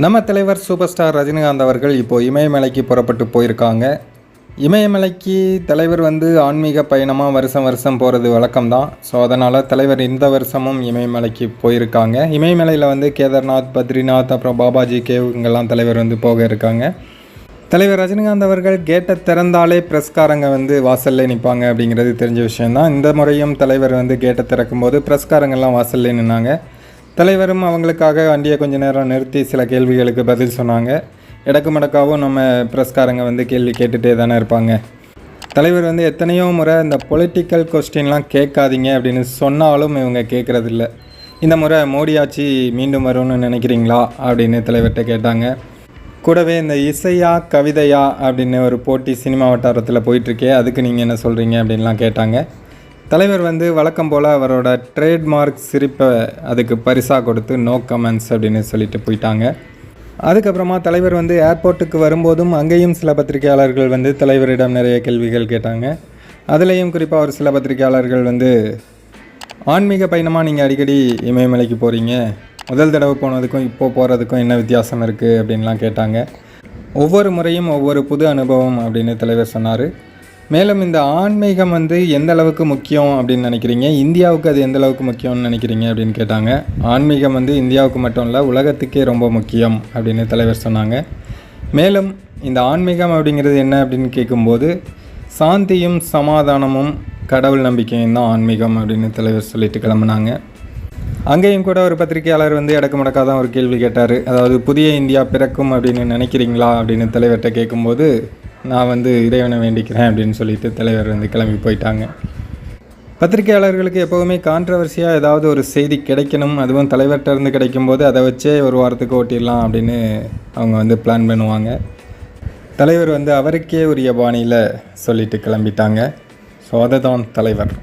நம்ம தலைவர் super star Rajinikanth அவர்கள் இப்போது இமயமலைக்கு புறப்பட்டு போயிருக்காங்க. இமயமலைக்கு தலைவர் வந்து ஆன்மீக பயணமாக வருஷம் வருஷம் போகிறது வழக்கம்தான். ஸோ அதனால் தலைவர் இந்த வருஷமும் இமயமலைக்கு போயிருக்காங்க. இமயமலையில் வந்து கேதார்நாத் பத்ரிநாத் அப்புறம் பாபாஜி கேவ் இங்கெல்லாம் தலைவர் வந்து போக இருக்காங்க. தலைவர் ரஜினிகாந்த் அவர்கள் கேட்டை திறந்தாலே பிரஸ்காரங்க வந்து வாசல்லே நிற்பாங்க அப்படிங்கிறது தெரிஞ்ச விஷயம்தான். இந்த முறையும் தலைவர் வந்து கேட்டை திறக்கும்போது பிரஸ்காரங்கெல்லாம் வாசல்லே நின்னாங்க. தலைவரும் அவங்களுக்காக வண்டியை கொஞ்ச நேரம் நிறுத்தி சில கேள்விகளுக்கு பதில் சொன்னாங்க. இடக்கு மடக்காவும் நம்ம பிரஸ்காரங்க வந்து கேள்வி கேட்டுகிட்டே தானே இருப்பாங்க. தலைவர் வந்து எத்தனையோ முறை இந்த பொலிட்டிக்கல் கொஸ்டின்லாம் கேட்காதீங்க அப்படின்னு சொன்னாலும் இவங்க கேட்குறதில்ல. இந்த முறை மோடி ஆட்சி மீண்டும் வரும்னு நினைக்கிறீங்களா அப்படின்னு தலைவர்கிட்ட கேட்டாங்க. கூடவே இந்த இசையா கவிதையா அப்படின்னு ஒரு போட்டி சினிமா வட்டாரத்தில் போயிட்டுருக்கே அதுக்கு நீங்கள் என்ன சொல்கிறீங்க அப்படின்லாம் கேட்டாங்க. தலைவர் வந்து வழக்கம் போல் அவரோட ட்ரேட்மார்க் சிரிப்பை அதுக்கு பரிசாக கொடுத்து நோ கமெண்ட்ஸ் அப்படின்னு சொல்லிட்டு போயிட்டாங்க. அதுக்கப்புறமா தலைவர் வந்து ஏர்போர்ட்டுக்கு வரும்போதும் அங்கேயும் சில பத்திரிகையாளர்கள் வந்து தலைவரிடம் நிறைய கேள்விகள் கேட்டாங்க. அதுலேயும் குறிப்பாக ஒரு சில பத்திரிகையாளர்கள் வந்து ஆன்மீக பயணமாக நீங்கள் அடிக்கடி இமயமலைக்கு போகிறீங்க முதல் தடவை போனதுக்கும் இப்போது போகிறதுக்கும் என்ன வித்தியாசம் இருக்குது அப்படின்லாம் கேட்டாங்க. ஒவ்வொரு முறையும் ஒவ்வொரு புது அனுபவம் அப்படின்னு தலைவர் சொன்னார். மேலும் இந்த ஆன்மீகம் வந்து எந்த அளவுக்கு முக்கியம் அப்படின்னு நினைக்கிறீங்க? இந்தியாவுக்கு அது எந்த அளவுக்கு முக்கியம்னு நினைக்கிறீங்க அப்படின்னு கேட்டாங்க. ஆன்மீகம் வந்து இந்தியாவுக்கு மட்டும் இல்லை உலகத்துக்கே ரொம்ப முக்கியம் அப்படின்னு தலைவர் சொன்னாங்க. மேலும் இந்த ஆன்மீகம் அப்படிங்கிறது என்ன அப்படின்னு கேட்கும்போது சாந்தியும் சமாதானமும் கடவுள் நம்பிக்கையும் தான் ஆன்மீகம் அப்படின்னு தலைவர் சொல்லிட்டு கிளம்புனாங்க. அங்கேயும் கூட ஒரு பத்திரிகையாளர் வந்து இடக்கு முடக்காக தான் ஒரு கேள்வி கேட்டார். அதாவது புதிய இந்தியா பிறக்கும் அப்படின்னு நினைக்கிறீங்களா அப்படின்னு தலைவர்கிட்ட கேட்கும்போது நான் வந்து இறைவனை வேண்டிக்கிறேன் அப்படின்னு சொல்லிட்டு தலைவர் வந்து கிளம்பி போயிட்டாங்க. பத்திரிகையாளர்களுக்கு எப்போவுமே கான்ட்ரவர்சியாக ஏதாவது ஒரு செய்தி கிடைக்கணும் அதுவும் தலைவர்கிட்ட இருந்து கிடைக்கும்போது அதை வச்சே ஒரு வாரத்துக்கு ஓட்டிடலாம் அப்படின்னு அவங்க வந்து பிளான் பண்ணுவாங்க. தலைவர் வந்து அவருக்கே உரிய பாணியில் சொல்லிட்டு கிளம்பிட்டாங்க. ஸோ அதை தான் தலைவர்.